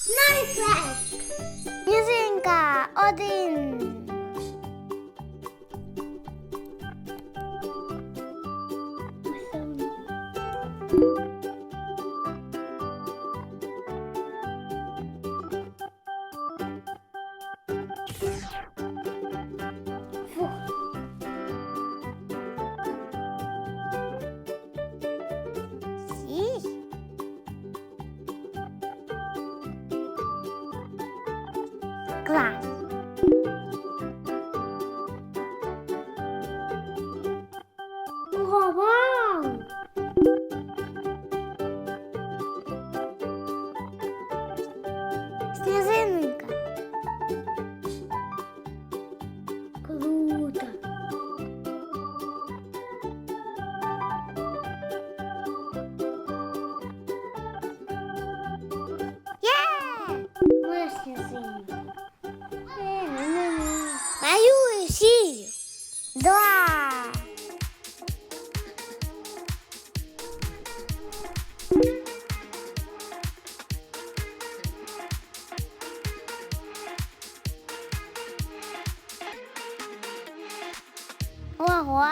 Снайпер! Сніжинка один. Фух. rak. Ого.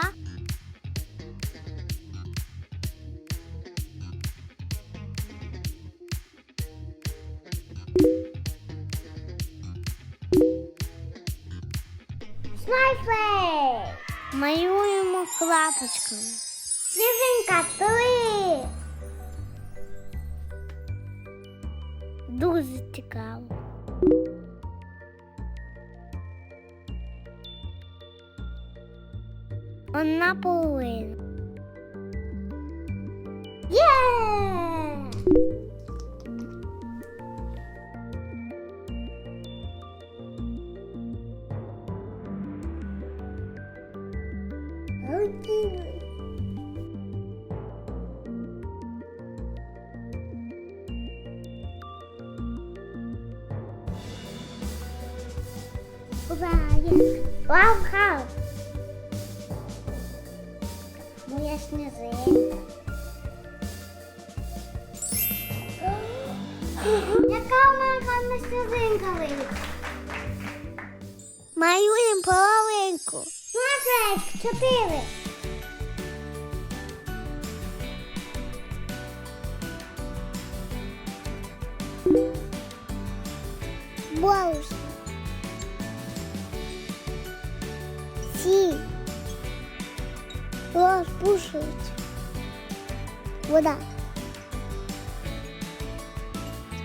Смайфлей! Малюємо клапочками. Сніжинка три. Дуже цікаво. Одна половина. Є! Окей. Буває. Вау, хаус. Моя снежинка. Яка у мене гарна снежинка вийшла? Малюємо половинку. Смотри, чотири. Бонус. Розпушують. Вода.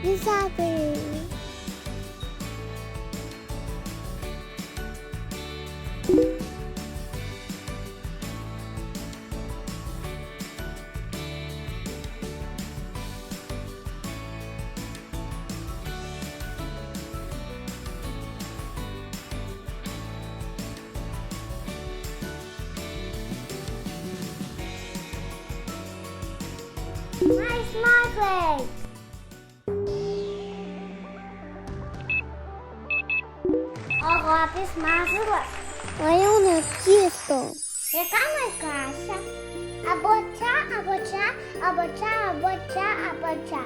Висати. Май смаклей. Ого, ти смажила? Районе тісто. Яка найкраща? Або ця, або ця, або ця, або ця, або ця.